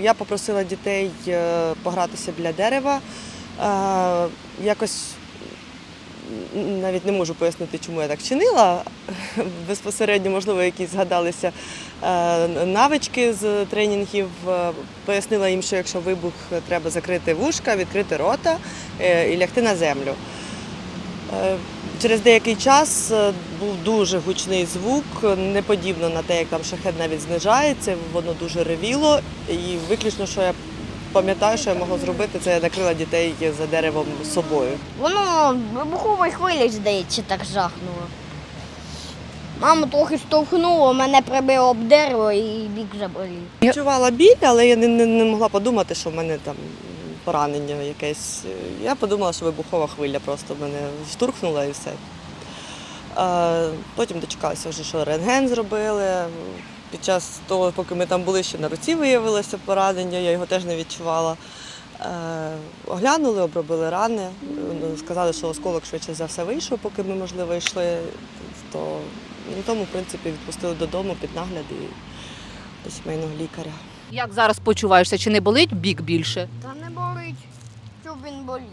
я попросила дітей е, погратися біля дерева. Е, Якось навіть не можу пояснити, чому я так чинила. Безпосередньо, можливо, якісь згадалися е, навички з тренінгів. Пояснила їм, що якщо вибух, треба закрити вушка, відкрити рота і лягти на землю. Через деякий час е, був дуже гучний звук, не подібно на те, як там шахет навіть знижається, воно дуже ревіло. І виключно, що я пам'ятаю, що я могла зробити, це я накрила дітей за деревом собою. Воно вибухової хвилі, здається, так жахнуло. Маму трохи штовхнуло, мене прибило об дерево і бік заболів. Відчувала біль, але я не, не, не могла подумати, що в мене там поранення якесь. Я подумала, що вибухова хвиля просто мене штурхнула і все. Потім дочекалася вже, що рентген зробили. Під час того, поки ми там були, ще на руці виявилося поранення, я його теж не відчувала. Е, Оглянули, обробили рани, сказали, що осколок швидше за все вийшов, поки ми, можливо, йшли. То ну, тому, в принципі, відпустили додому під нагляд і до сімейного лікаря. Як зараз почуваєшся? Чи не болить бік більше? Та не болить, щоб він болів.